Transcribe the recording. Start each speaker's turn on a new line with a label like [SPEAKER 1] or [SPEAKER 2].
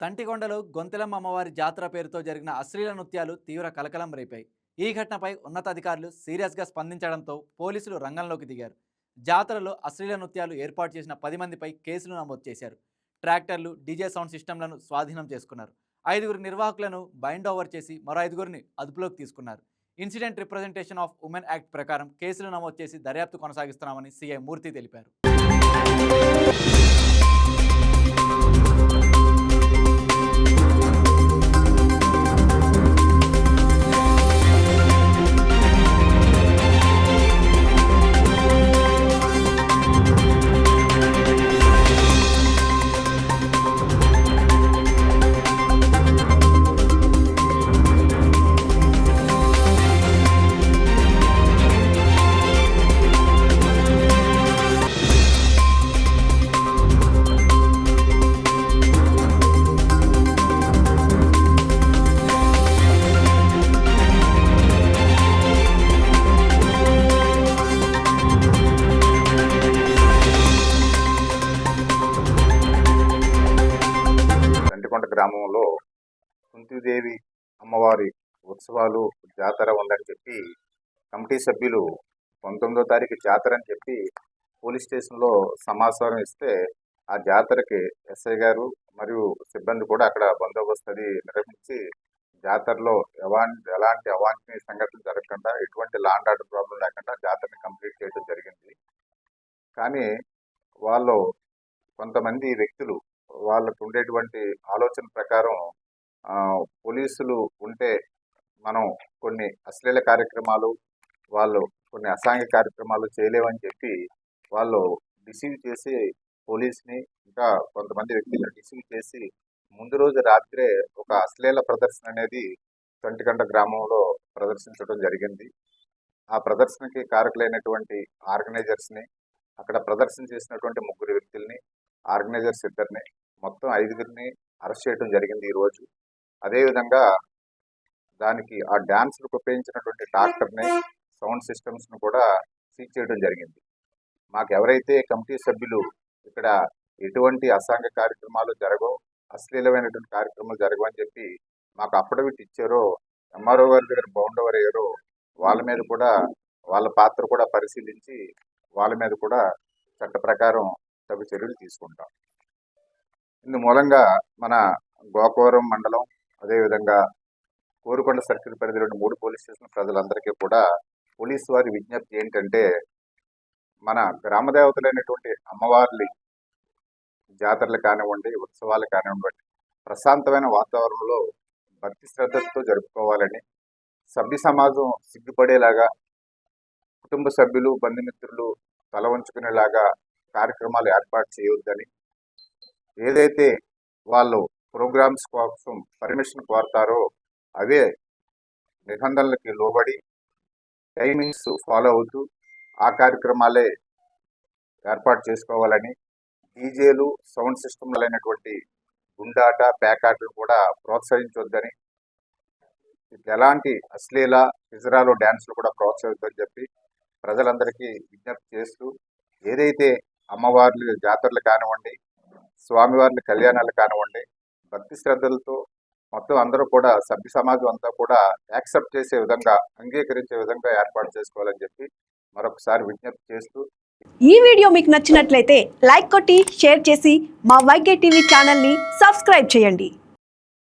[SPEAKER 1] తంటికొండలో గొంతెలమ్మ అమ్మవారి జాతర పేరుతో జరిగిన అశ్లీల నృత్యాలు తీవ్ర కలకలం రేపాయి ఈ ఘటనపై ఉన్నతాధికారులు సీరియస్గా స్పందించడంతో పోలీసులు రంగంలోకి దిగారు. జాతరలో అశ్లీల నృత్యాలు ఏర్పాటు చేసిన పది మందిపై కేసులు నమోదు చేశారు. ట్రాక్టర్లు డీజే సౌండ్ సిస్టంలను స్వాధీనం చేసుకున్నారు. ఐదుగురు నిర్వాహకులను బైండ్ ఓవర్ చేసి మరో ఐదుగురిని అదుపులోకి తీసుకున్నారు. Incident representation of women act ప్రకారం కేసులు నమోదు చేసి దర్యాప్తు కొనసాగిస్తున్నామని సీఐ మూర్తి తెలిపారు.
[SPEAKER 2] గ్రామంలో కుంతిదేవి అమ్మవారి ఉత్సవాలు జాతర ఉందని చెప్పి కమిటీ సభ్యులు పంతొమ్మిదో తారీఖు జాతర అని చెప్పి పోలీస్ స్టేషన్లో సమాచారం ఇస్తే ఆ జాతరకి ఎస్ఐ గారు మరియు సిబ్బంది కూడా అక్కడ బందోబస్తు అది నిర్వహించి జాతరలో ఎలాంటి ఎలాంటి అవాంఛనీయ సంఘటనలు జరగకుండా ఎటువంటి లాండ్ ఆర్డర్ ప్రాబ్లం లేకుండా జాతరని కంప్లీట్ చేయడం జరిగింది. కానీ వాళ్ళు కొంతమంది వ్యక్తులు వాళ్ళకు ఉండేటువంటి ఆలోచన ప్రకారం పోలీసులు ఉంటే మనం కొన్ని అశ్లీల కార్యక్రమాలు వాళ్ళు కొన్ని అసాంఘిక కార్యక్రమాలు చేయలేమని చెప్పి వాళ్ళు డిసీవ్ చేసి పోలీస్ని ఇంకా కొంతమంది వ్యక్తులను డిసీవ్ చేసి ముందు రోజు రాత్రే ఒక అశ్లీల ప్రదర్శన అనేది కంటికంట గ్రామంలో ప్రదర్శించడం జరిగింది. ఆ ప్రదర్శనకి కారకులైనటువంటి ఆర్గనైజర్స్ని అక్కడ ప్రదర్శన చేసినటువంటి ముగ్గురు వ్యక్తుల్ని ఆర్గనైజర్స్ ఇద్దరిని మొత్తం ఐదుగురిని అరెస్ట్ చేయడం జరిగింది ఈరోజు అదేవిధంగా దానికి ఆ డ్యాన్స్లకు ఉపయోగించినటువంటి ట్రాక్టర్ని సౌండ్ సిస్టమ్స్ను కూడా సీజ్ చేయడం జరిగింది. మాకు ఎవరైతే కమిటీ సభ్యులు ఇక్కడ ఎటువంటి అసాంఘ కార్యక్రమాలు జరగవు అశ్లీలమైనటువంటి కార్యక్రమాలు జరగవని చెప్పి మాకు అఫిడవిట్ ఇచ్చారో ఎంఆర్ఓ గారి దగ్గర బౌండ్ ఓవర్ అయ్యారో వాళ్ళ మీద కూడా వాళ్ళ పాత్ర కూడా పరిశీలించి వాళ్ళ మీద కూడా చట్ట ప్రకారం తగు చర్యలు తీసుకుంటాం. ఇందు మూలంగా మన గోకవరం మండలం అదేవిధంగా కోరుకొండ సర్కిల్ పరిధిలోని మూడు పోలీస్ స్టేషన్ ప్రజలందరికీ కూడా పోలీసు వారి విజ్ఞప్తి ఏంటంటే మన గ్రామ దేవతలైనటువంటి అమ్మవార్లి జాతరలు కానివ్వండి ఉత్సవాలు కానివ్వండి ప్రశాంతమైన వాతావరణంలో భక్తి శ్రద్ధలతో జరుపుకోవాలని సభ్య సమాజం సిగ్గుపడేలాగా కుటుంబ సభ్యులు బంధుమిత్రులు తల వంచుకునేలాగా కార్యక్రమాలు ఏర్పాటు చేయొద్దని ఏదైతే వాళ్ళు ప్రోగ్రామ్స్ కోసం పర్మిషన్ కోరతారో అవే నిబంధనలకి లోబడి టైమింగ్స్ ఫాలో అవుతూ ఆ కార్యక్రమాలే ఏర్పాటు చేసుకోవాలని డీజేలు సౌండ్ సిస్టమ్లైనటువంటి అయినటువంటి గుండాట ప్యాకాట్లు కూడా ప్రోత్సహించొద్దని ఇట్లా ఎలాంటి అశ్లీల హిజరాలు డ్యాన్స్లు కూడా ప్రోత్సహించొద్దని చెప్పి ప్రజలందరికీ విజ్ఞప్తి చేస్తూ ఏదైతే అమ్మవార్లు జాతరలు కానివ్వండి స్వామివార్ల కళ్యాణాలు కానివ్వండి భక్తి శ్రద్ధలతో మొత్తం అందరూ కూడా సభ్య సమాజం అంతా కూడా యాక్సెప్ట్ చేసే విధంగా అంగీకరించే విధంగా ఏర్పాటు చేసుకోవాలని చెప్పి మరొకసారి విజ్ఞప్తి చేస్తూ
[SPEAKER 3] ఈ వీడియో మీకు నచ్చినట్లయితే లైక్ కొట్టి షేర్ చేసి మా వైకే టీవీ ఛానల్ని సబ్స్క్రైబ్ చేయండి.